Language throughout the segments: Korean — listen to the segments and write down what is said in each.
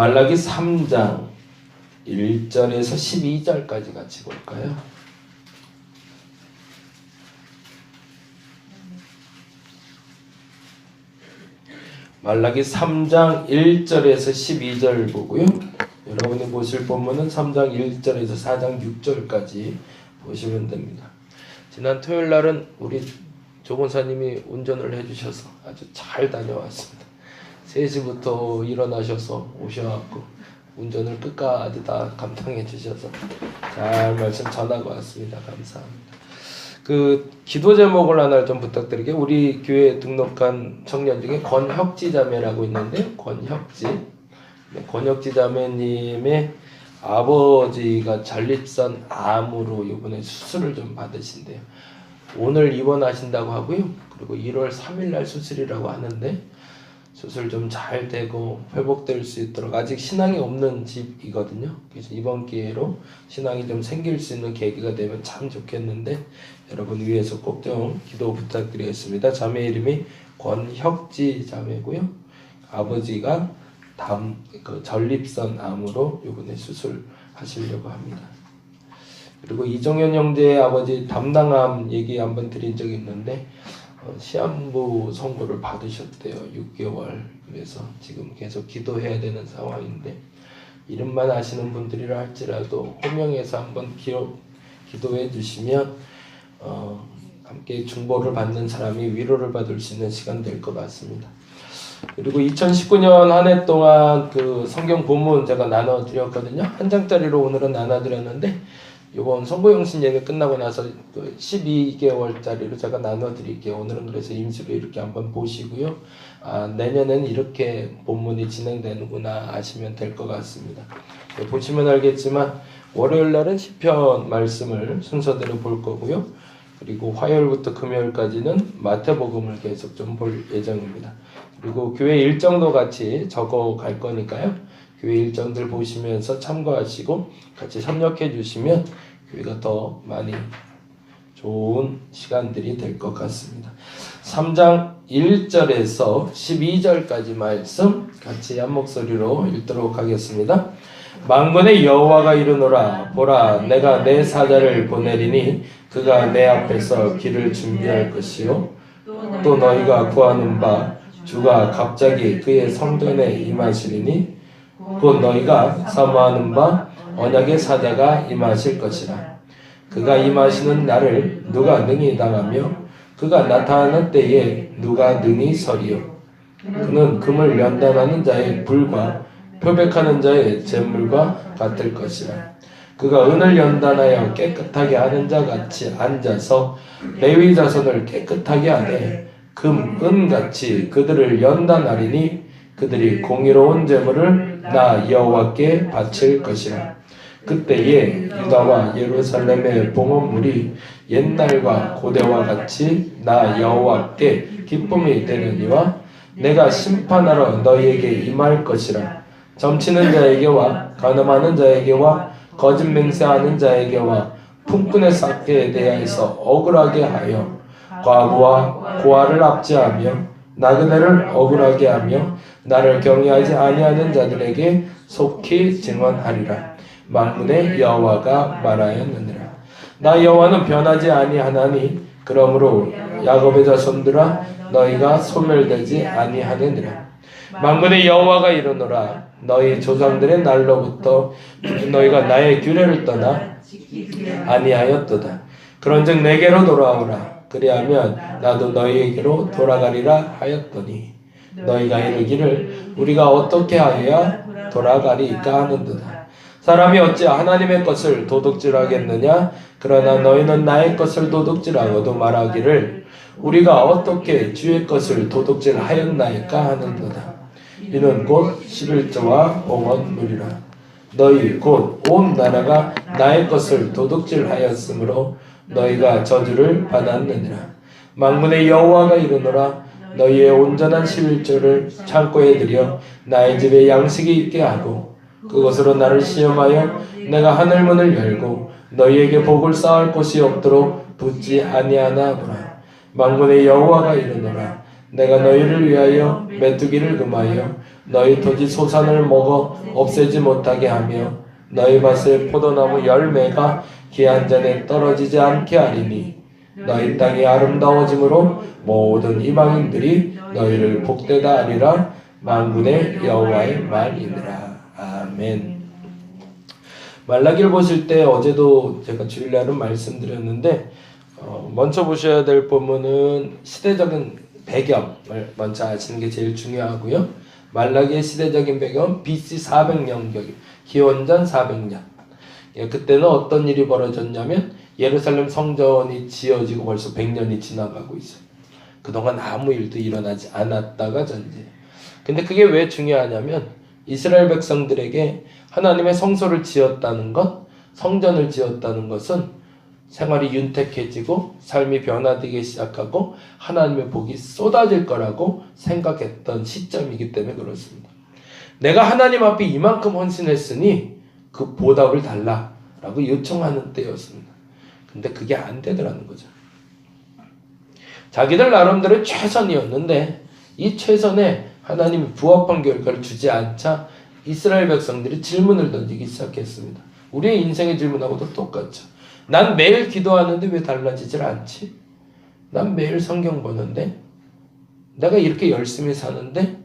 말라기 3장 1절에서 12절까지 같이 볼까요? 말라기 3장 1절에서 12절 보고요. 여러분이 보실 본문은 3장 1절에서 4장 6절까지 보시면 됩니다. 지난 토요일 날은 우리 조본사님이 운전을 해주셔서 아주 잘 다녀왔습니다. 3시부터 일어나셔서 오셔갖고 운전을 끝까지 다 감당해 주셔서 잘 말씀 전하고 왔습니다. 감사합니다. 그 기도 제목을 하나 좀 부탁드릴게요. 우리 교회 등록한 청년 중에 권혁지 자매라고 있는데 권혁지 네, 권혁지 자매님의 아버지가 전립선 암으로 이번에 수술을 좀 받으신대요. 오늘 입원하신다고 하고요. 그리고 1월 3일 날 수술이라고 하는데 수술 좀 잘 되고 회복될 수 있도록 아직 신앙이 없는 집이거든요. 그래서 이번 기회로 신앙이 좀 생길 수 있는 계기가 되면 참 좋겠는데 여러분 위해서 꼭 좀 기도 부탁드리겠습니다. 자매 이름이 권혁지 자매고요. 아버지가 담, 그 전립선 암으로 이번에 수술하시려고 합니다. 그리고 이정현 형제의 아버지 담당암 얘기 한번 드린 적이 있는데 어, 시한부 선고를 받으셨대요. 6개월. 그래서 지금 계속 기도해야 되는 상황인데 이름만 아시는 분들이라 할지라도 호명해서 한번 기록, 기도해 주시면 어, 함께 중보를 받는 사람이 위로를 받을 수 있는 시간 될 것 같습니다. 그리고 2019년 한 해 동안 그 성경 본문 제가 나눠 드렸거든요. 한 장짜리로 오늘은 나눠 드렸는데 이번 선보영신 예배 끝나고 나서 그 12개월짜리로 제가 나눠 드릴게요. 오늘은 그래서 임시로 이렇게 한번 보시고요. 아, 내년엔 이렇게 본문이 진행되는구나 아시면 될 것 같습니다. 네, 보시면 알겠지만 월요일 날은 시편 말씀을 순서대로 볼 거고요. 그리고 화요일부터 금요일까지는 마태복음을 계속 좀 볼 예정입니다. 그리고 교회 일정도 같이 적어 갈 거니까요. 교회 일정들 보시면서 참고하시고 같이 협력해 주시면 교회가 더 많이 좋은 시간들이 될 것 같습니다. 3장 1절에서 12절까지 말씀 같이 한 목소리로 읽도록 하겠습니다. 만군의 여호와가 이르노라 보라 내가 내 사자를 보내리니 그가 내 앞에서 길을 준비할 것이요 또 너희가 구하는 바 주가 갑자기 그의 성전에 임하시리니 곧 너희가 사모하는 바 언약의 사자가 임하실 것이라. 그가 임하시는 날을 누가 능히 당하며 그가 나타나는 때에 누가 능히 서리요? 그는 금을 연단하는 자의 불과 표백하는 자의 재물과 같을 것이라. 그가 은을 연단하여 깨끗하게 하는 자 같이 앉아서 레위 자손을 깨끗하게 하되 금, 은 같이 그들을 연단하리니 그들이 공의로운 재물을 나 여호와께 바칠 것이라. 그때에 유다와 예루살렘의 봉헌물이 옛날과 고대와 같이 나 여호와께 기쁨이 되느니와 내가 심판하러 너희에게 임할 것이라. 점치는 자에게와 가늠하는 자에게와 거짓 맹세하는 자에게와 품꾼의 삭개에 대하여서 억울하게 하여 과부와 고아를 압제하며 나그네를 억울하게 하며 나를 경외하지 아니하는 자들에게 속히 증언하리라. 만군의 여호와가 말하였느니라. 나 여호와는 변하지 아니하나니 그러므로 야곱의 자손들아 너희가 소멸되지 아니하느니라. 만군의 여호와가 이르노라 너희 조상들의 날로부터 너희가 나의 규례를 떠나 아니하였도다. 그런즉 내게로 돌아오라. 그리하면 나도 너희에게로 돌아가리라 하였더니 너희가 이르기를 우리가 어떻게 하여야 돌아가리까 하는도다. 사람이 어찌 하나님의 것을 도둑질하겠느냐? 그러나 너희는 나의 것을 도둑질하고도 말하기를 우리가 어떻게 주의 것을 도둑질하였나이까 하는도다. 이는 곧 11조와 봉헌물이라. 너희 곧 온 나라가 나의 것을 도둑질하였으므로 너희가 저주를 받았느니라. 만군의 여호와가 이르노라 너희의 온전한 11조를 창고에 들여 나의 집에 양식이 있게 하고 그것으로 나를 시험하여 내가 하늘 문을 열고 너희에게 복을 쌓을 곳이 없도록 붙지 아니하나 보라. 만군의 여호와가 이르노라 내가 너희를 위하여 메뚜기를 금하여 너희 토지 소산을 먹어 없애지 못하게 하며 너희 밭에 포도나무 열매가 기한 전에 떨어지지 않게 하리니 너희 땅이 아름다워짐으로 모든 이방인들이 너희를 복되다 하리라 만군의 여호와의 말이니라 아멘. 말라기를 보실 때 어제도 제가 주일날은 말씀드렸는데 어, 먼저 보셔야 될 부분은 시대적인 배경을 먼저 아시는 게 제일 중요하고요. 말라기의 시대적인 배경은 BC 400년경, 기원전 400년. 예, 그때는 어떤 일이 벌어졌냐면 예루살렘 성전이 지어지고 벌써 100년이 지나가고 있어요. 그동안 아무 일도 일어나지 않았다가 전제. 근데 그게 왜 중요하냐면 이스라엘 백성들에게 하나님의 성소를 지었다는 것, 성전을 지었다는 것은 생활이 윤택해지고 삶이 변화되기 시작하고 하나님의 복이 쏟아질 거라고 생각했던 시점이기 때문에 그렇습니다. 내가 하나님 앞에 이만큼 헌신했으니 그 보답을 달라라고 요청하는 때였습니다. 근데 그게 안 되더라는 거죠. 자기들 나름대로 최선이었는데 이 최선에 하나님이 부합한 결과를 주지 않자 이스라엘 백성들이 질문을 던지기 시작했습니다. 우리의 인생의 질문하고도 똑같죠. 난 매일 기도하는데 왜 달라지질 않지? 난 매일 성경 보는데 내가 이렇게 열심히 사는데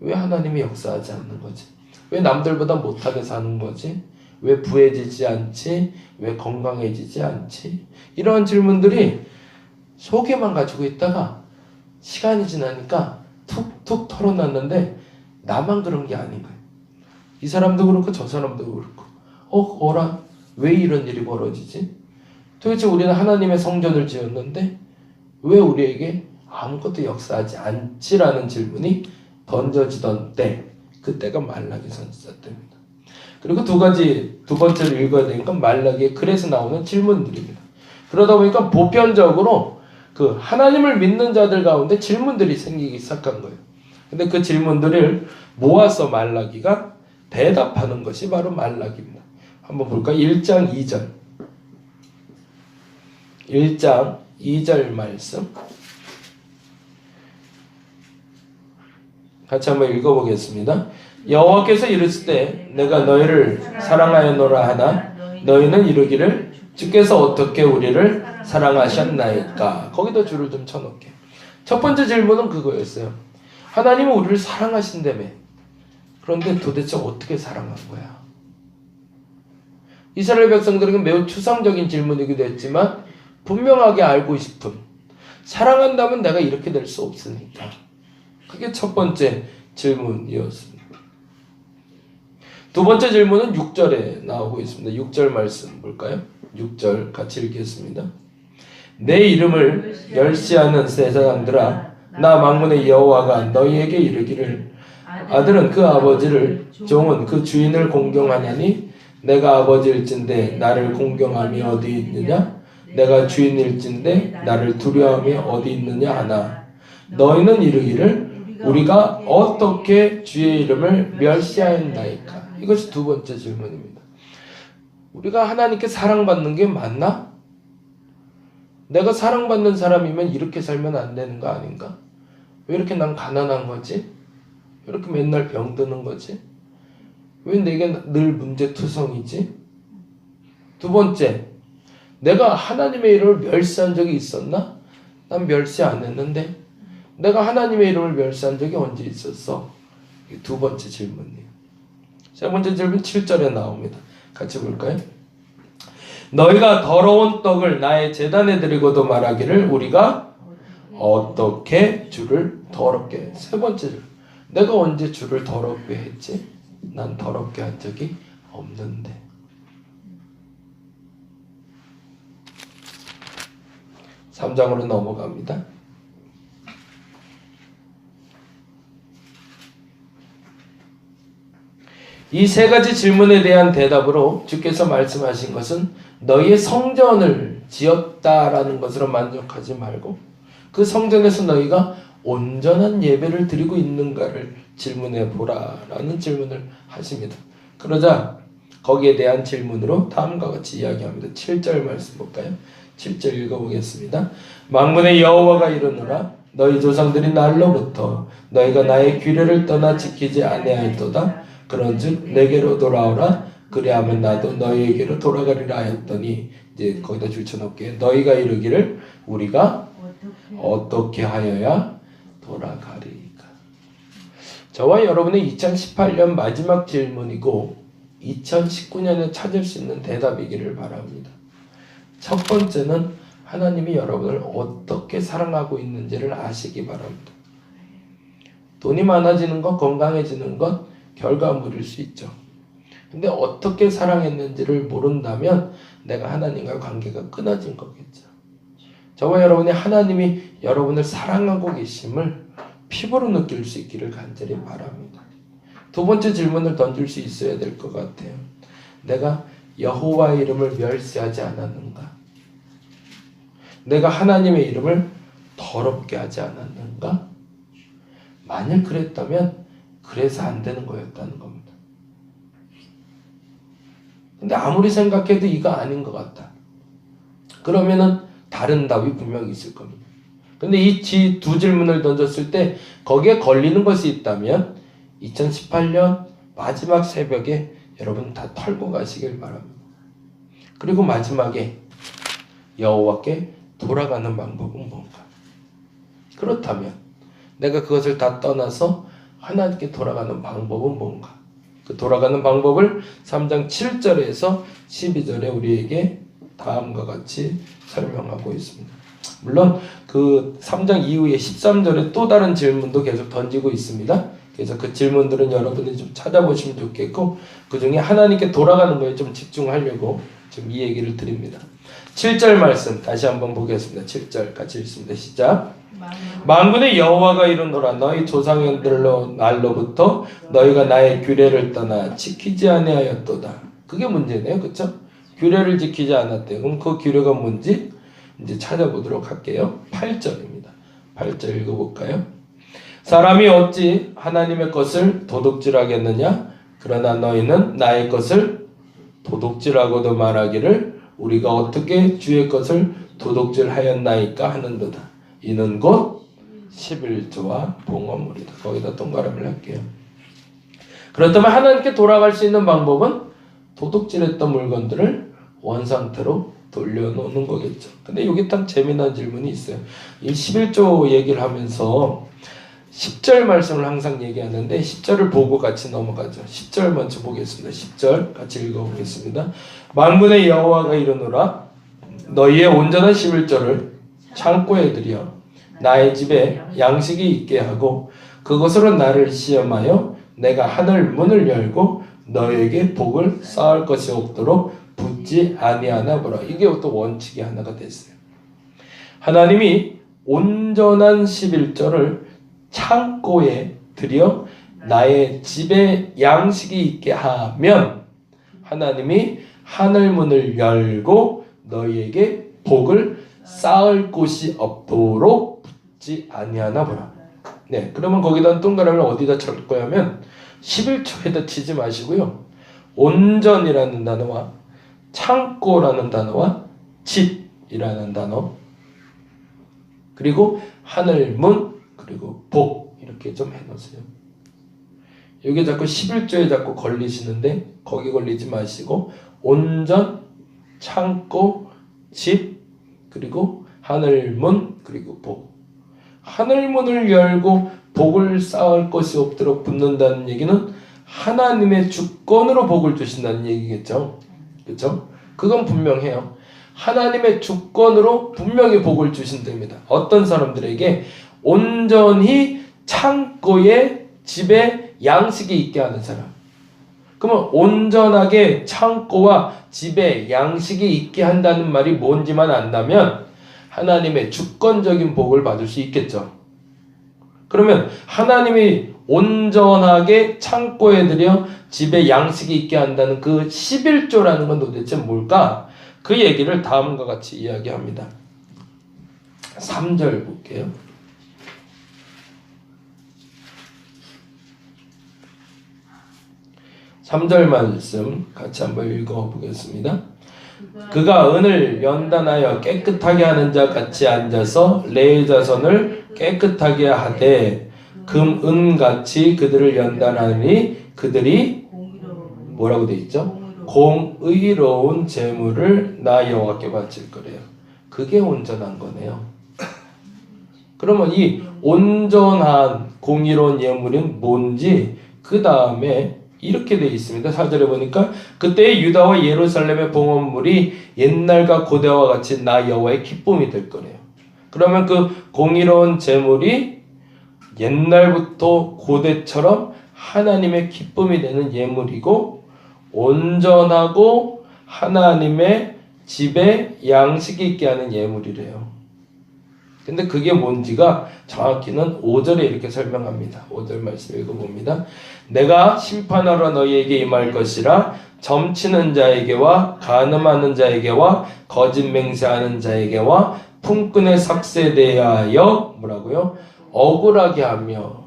왜 하나님이 역사하지 않는 거지? 왜 남들보다 못하게 사는 거지? 왜 부해지지 않지? 왜 건강해지지 않지? 이러한 질문들이 속에만 가지고 있다가 시간이 지나니까 툭툭 털어놨는데 나만 그런 게 아닌 거예요. 이 사람도 그렇고 저 사람도 그렇고 어 어라 왜 이런 일이 벌어지지? 도대체 우리는 하나님의 성전을 지었는데 왜 우리에게 아무것도 역사하지 않지라는 질문이 던져지던 때 그때가 말라기 선지자 때입니다. 그리고 두 가지 두 번째로 읽어야 되니까 말라기에 글에서 나오는 질문들입니다. 그러다 보니까 보편적으로 그 하나님을 믿는 자들 가운데 질문들이 생기기 시작한 거예요. 근데 그 질문들을 모아서 말라기가 대답하는 것이 바로 말라기입니다. 한번 볼까요? 1장 2절. 1장 2절 말씀. 같이 한번 읽어보겠습니다. 여호와께서 이르실 때 내가 너희를 사랑하였노라 하나? 너희는 이르기를 주께서 어떻게 우리를 사랑하셨나이까? 거기다 줄을 좀 쳐놓게. 첫 번째 질문은 그거였어요. 하나님은 우리를 사랑하신다며. 그런데 도대체 어떻게 사랑한 거야? 이스라엘 백성들에게 매우 추상적인 질문이기도 했지만 분명하게 알고 싶은 사랑한다면 내가 이렇게 될 수 없으니까. 그게 첫 번째 질문이었습니다 두 번째 질문은 6절에 나오고 있습니다. 6절 말씀 볼까요? 6절 같이 읽겠습니다. 내 이름을 멸시하는 세상들아 나 망문의 여호와가 너희에게 이르기를 아들은 그 아버지를 종은 그 주인을 공경하나니? 내가 아버지일진데 나를 공경함이 어디 있느냐? 내가 주인일진데 나를 두려움이 어디 있느냐 하나? 너희는 이르기를 우리가 어떻게 주의 이름을 멸시하였나이까 이것이 두 번째 질문입니다. 우리가 하나님께 사랑받는 게 맞나? 내가 사랑받는 사람이면 이렇게 살면 안 되는 거 아닌가? 왜 이렇게 난 가난한 거지? 왜 이렇게 맨날 병드는 거지? 왜 내게 늘 문제투성이지? 두 번째, 내가 하나님의 이름을 멸시한 적이 있었나? 난 멸시 안 했는데 내가 하나님의 이름을 멸시한 적이 언제 있었어? 두 번째 질문이에요. 세 번째 질문 7절에 나옵니다. 같이 볼까요? 너희가 더러운 떡을 나의 재단에 드리고도 말하기를 우리가 어떻게 주를 더럽게 세 번째 줄 내가 언제 주를 더럽게 했지? 난 더럽게 한 적이 없는데 3장으로 넘어갑니다. 이 세 가지 질문에 대한 대답으로 주께서 말씀하신 것은 너희의 성전을 지었다라는 것으로 만족하지 말고 그 성전에서 너희가 온전한 예배를 드리고 있는가를 질문해 보라라는 질문을 하십니다. 그러자 거기에 대한 질문으로 다음과 같이 이야기합니다. 7절 말씀 볼까요? 7절 읽어보겠습니다. 망군의 여호와가 이르노라 너희 조상들이 날로부터 너희가 나의 규례를 떠나 지키지 아니하였도다 그런즉 내게로 돌아오라. 그리하면 나도 너희에게로 돌아가리라 하였더니 이제 거기다 줄쳐놓을게요 너희가 이르기를 우리가 어떻게 하여야 돌아가리까? 저와 여러분의 2018년 마지막 질문이고 2019년에 찾을 수 있는 대답이기를 바랍니다. 첫 번째는 하나님이 여러분을 어떻게 사랑하고 있는지를 아시기 바랍니다. 돈이 많아지는 것, 건강해지는 것 결과물일 수 있죠. 근데 어떻게 사랑했는지를 모른다면 내가 하나님과 관계가 끊어진 거겠죠. 저와 여러분이 하나님이 여러분을 사랑하고 계심을 피부로 느낄 수 있기를 간절히 바랍니다. 두 번째 질문을 던질 수 있어야 될 것 같아요. 내가 여호와의 이름을 멸시하지 않았는가? 내가 하나님의 이름을 더럽게 하지 않았는가? 만일 그랬다면 그래서 안 되는 거였다는 겁니다. 근데 아무리 생각해도 이거 아닌 것 같다. 그러면은 다른 답이 분명히 있을 겁니다. 근데 이 두 질문을 던졌을 때 거기에 걸리는 것이 있다면 2018년 마지막 새벽에 여러분 다 털고 가시길 바랍니다. 그리고 마지막에 여호와께 돌아가는 방법은 뭔가? 그렇다면 내가 그것을 다 떠나서 하나님께 돌아가는 방법은 뭔가? 그 돌아가는 방법을 3장 7절에서 12절에 우리에게 다음과 같이 설명하고 있습니다. 물론 그 3장 이후에 13절에 또 다른 질문도 계속 던지고 있습니다. 그래서 그 질문들은 여러분이 좀 찾아보시면 좋겠고 그 중에 하나님께 돌아가는 거에 좀 집중하려고 지금 이 얘기를 드립니다. 7절 말씀 다시 한번 보겠습니다. 7절 같이 읽습니다. 시작. 만군의 여호와가 이르노라 너희 조상들로 날로부터 너희가 나의 규례를 떠나 지키지 아니하였도다. 그게 문제네요. 그렇죠? 규례를 지키지 않았대. 그럼 그 규례가 뭔지 이제 찾아보도록 할게요. 8절입니다. 8절 읽어볼까요? 사람이 어찌 하나님의 것을 도둑질하겠느냐? 그러나 너희는 나의 것을 도둑질하고도 말하기를 우리가 어떻게 주의 것을 도둑질하였나이까 하는도다. 이는 곧 11조와 봉헌물이다. 거기다 동그라미를 할게요. 그렇다면 하나님께 돌아갈 수 있는 방법은 도둑질했던 물건들을 원상태로 돌려놓는 거겠죠. 근데 여기 딱 재미난 질문이 있어요. 이 11조 얘기를 하면서 10절 말씀을 항상 얘기하는데 10절을 보고 같이 넘어가죠. 10절 먼저 보겠습니다. 10절 같이 읽어보겠습니다. 만군의 여호와가 이르노라 너희의 온전한 11절을 창고에 들여 나의 집에 양식이 있게 하고 그것으로 나를 시험하여 내가 하늘 문을 열고 너에게 복을 쌓을 것이 없도록 붙지 아니하나 보라. 이게 또 원칙이 하나가 됐어요. 하나님이 온전한 11절을 창고에 들여 나의 집에 양식이 있게 하면 하나님이 하늘 문을 열고 너희에게 복을 쌓을 곳이 없도록 붙지 아니하나 보라. 네, 그러면 거기다 동그라미를 어디다 칠 거냐면 11초에다 치지 마시고요. 온전이라는 단어와 창고라는 단어와 집이라는 단어 그리고 하늘문 그리고 복 이렇게 좀 해놓으세요. 여기 자꾸 11조에 자꾸 걸리시는데 거기 걸리지 마시고 온전 창고 집 그리고 하늘문 그리고 복 하늘문을 열고 복을 쌓을 것이 없도록 붙는다는 얘기는 하나님의 주권으로 복을 주신다는 얘기겠죠. 그렇죠? 그건 분명해요. 하나님의 주권으로 분명히 복을 주신답니다. 어떤 사람들에게 온전히 창고에 집에 양식이 있게 하는 사람. 그러면 온전하게 창고와 집에 양식이 있게 한다는 말이 뭔지만 안다면 하나님의 주권적인 복을 받을 수 있겠죠. 그러면 하나님이 온전하게 창고에 들여 집에 양식이 있게 한다는 그 11조라는 건 도대체 뭘까? 그 얘기를 다음과 같이 이야기합니다. 3절 볼게요. 3절 말씀 같이 한번 읽어보겠습니다. 그가 은을 연단하여 깨끗하게 하는 자 같이 앉아서 레의 자손을 깨끗하게 하되 금, 은 같이 그들을 연단하니 그들이 뭐라고 돼 있죠? 공의로운 재물을 나 여호와께 바칠 거래요. 그게 온전한 거네요. 그러면 이 온전한 공의로운 예물은 뭔지 그 다음에 이렇게 돼 있습니다. 사절에 보니까 그때 유다와 예루살렘의 봉헌물이 옛날과 고대와 같이 나 여호와의 기쁨이 될 거래요. 그러면 그 공의로운 재물이 옛날부터 고대처럼 하나님의 기쁨이 되는 예물이고 온전하고 하나님의 집에 양식 있게 하는 예물이래요. 근데 그게 뭔지가 정확히는 5절에 이렇게 설명합니다. 5절 말씀 읽어봅니다. 내가 심판하러 너희에게 임할 것이라 점치는 자에게와 간음하는 자에게와 거짓 맹세하는 자에게와 품꾼의 삭세에 대하여 뭐라고요? 억울하게 하며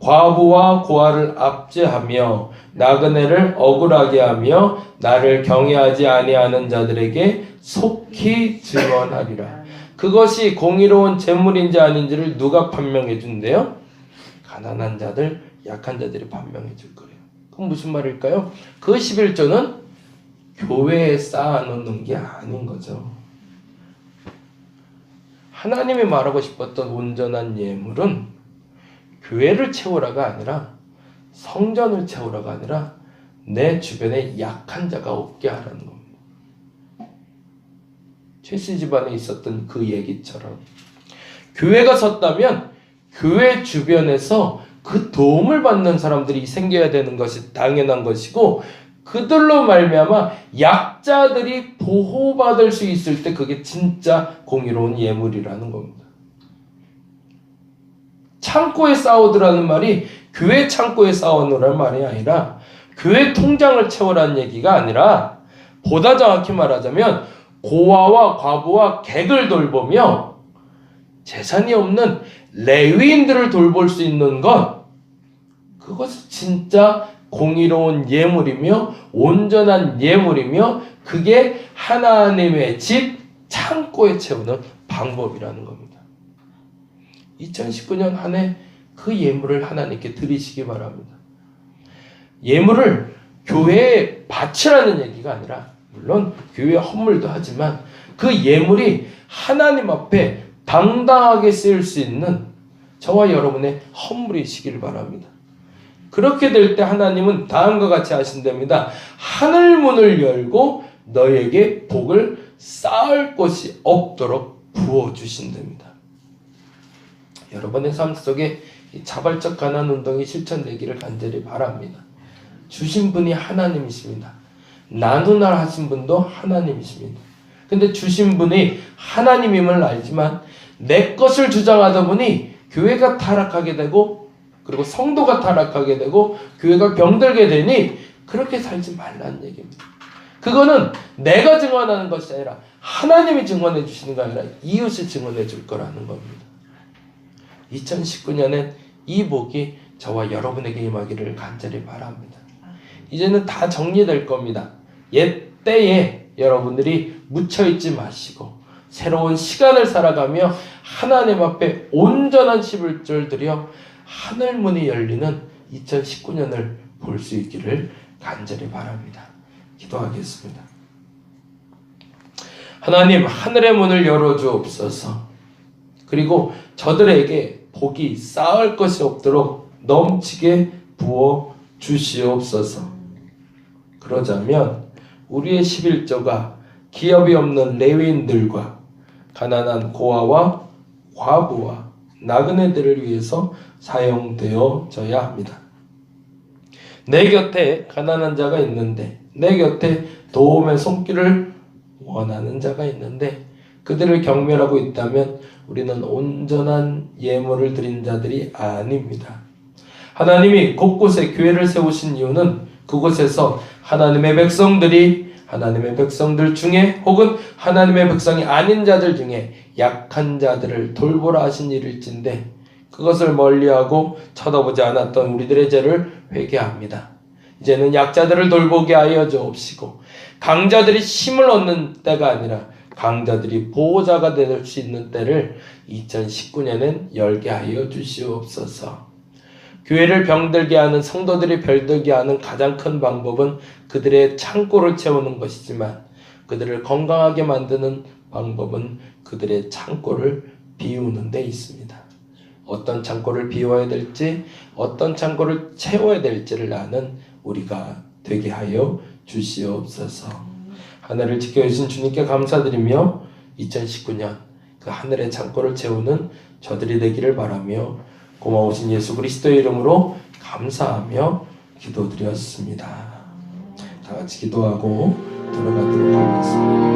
과부와 고아를 압제하며 나그네를 억울하게 하며 나를 경외하지 아니하는 자들에게 속히 증언하리라. 그것이 공의로운 재물인지 아닌지를 누가 판명해 준대요? 가난한 자들, 약한 자들이 판명해 줄 거예요. 그럼 무슨 말일까요? 그 11조는 교회에 쌓아놓는 게 아닌 거죠. 하나님이 말하고 싶었던 온전한 예물은 교회를 채우라가 아니라 성전을 채우라가 아니라 내 주변에 약한 자가 없게 하라는 겁니다. 최씨 집안에 있었던 그 얘기처럼 교회가 섰다면 교회 주변에서 그 도움을 받는 사람들이 생겨야 되는 것이 당연한 것이고 그들로 말미암아 약자들이 보호받을 수 있을 때 그게 진짜 공의로운 예물이라는 겁니다. 창고에 싸우더라는 말이 교회 창고에 싸우느라는 말이 아니라 교회 통장을 채우라는 얘기가 아니라 보다 정확히 말하자면 고아와 과부와 객을 돌보며 재산이 없는 레위인들을 돌볼 수 있는 것 그것이 진짜 공의로운 예물이며 온전한 예물이며 그게 하나님의 집 창고에 채우는 방법이라는 겁니다. 2019년 한 해 그 예물을 하나님께 드리시기 바랍니다. 예물을 교회에 바치라는 얘기가 아니라 물론 교회 헌물도 하지만 그 예물이 하나님 앞에 당당하게 쓰일 수 있는 저와 여러분의 헌물이시길 바랍니다. 그렇게 될 때 하나님은 다음과 같이 하신답니다. 하늘 문을 열고 너에게 복을 쌓을 곳이 없도록 부어 주신답니다. 여러분의 삶 속에 이 자발적 가난 운동이 실천되기를 간절히 바랍니다. 주신 분이 하나님이십니다. 나누나 하신 분도 하나님이십니다. 근데 주신 분이 하나님임을 알지만 내 것을 주장하다 보니 교회가 타락하게 되고 그리고 성도가 타락하게 되고 교회가 병들게 되니 그렇게 살지 말라는 얘기입니다. 그거는 내가 증언하는 것이 아니라 하나님이 증언해 주시는 게 아니라 이웃이 증언해 줄 거라는 겁니다. 2019년엔 이 복이 저와 여러분에게 임하기를 간절히 바랍니다. 이제는 다 정리될 겁니다. 옛 때에 여러분들이 묻혀있지 마시고 새로운 시간을 살아가며 하나님 앞에 온전한 11절 드려 하늘문이 열리는 2019년을 볼 수 있기를 간절히 바랍니다. 기도하겠습니다. 하나님 하늘의 문을 열어주옵소서. 그리고 저들에게 복이 쌓을 것이 없도록 넘치게 부어 주시옵소서. 그러자면 우리의 11조가 기업이 없는 레위인들과 가난한 고아와 과부와 나그네들을 위해서 사용되어져야 합니다. 내 곁에 가난한 자가 있는데 내 곁에 도움의 손길을 원하는 자가 있는데 그들을 경멸하고 있다면 우리는 온전한 예물을 드린 자들이 아닙니다. 하나님이 곳곳에 교회를 세우신 이유는 그곳에서 하나님의 백성들이 하나님의 백성들 중에 혹은 하나님의 백성이 아닌 자들 중에 약한 자들을 돌보라 하신 일일진데 그것을 멀리하고 쳐다보지 않았던 우리들의 죄를 회개합니다. 이제는 약자들을 돌보게 하여 주옵시고 강자들이 힘을 얻는 때가 아니라 강자들이 보호자가 될 수 있는 때를 2019년엔 열게 하여 주시옵소서. 교회를 병들게 하는 성도들이 별들게 하는 가장 큰 방법은 그들의 창고를 채우는 것이지만 그들을 건강하게 만드는 방법은 그들의 창고를 비우는 데 있습니다. 어떤 창고를 비워야 될지, 어떤 창고를 채워야 될지를 아는 우리가 되게 하여 주시옵소서. 하늘을 지켜주신 주님께 감사드리며 2019년 그 하늘의 창고를 채우는 저들이 되기를 바라며 고마우신 예수 그리스도의 이름으로 감사하며 기도드렸습니다. 다 같이 기도하고 들어가도록 하겠습니다.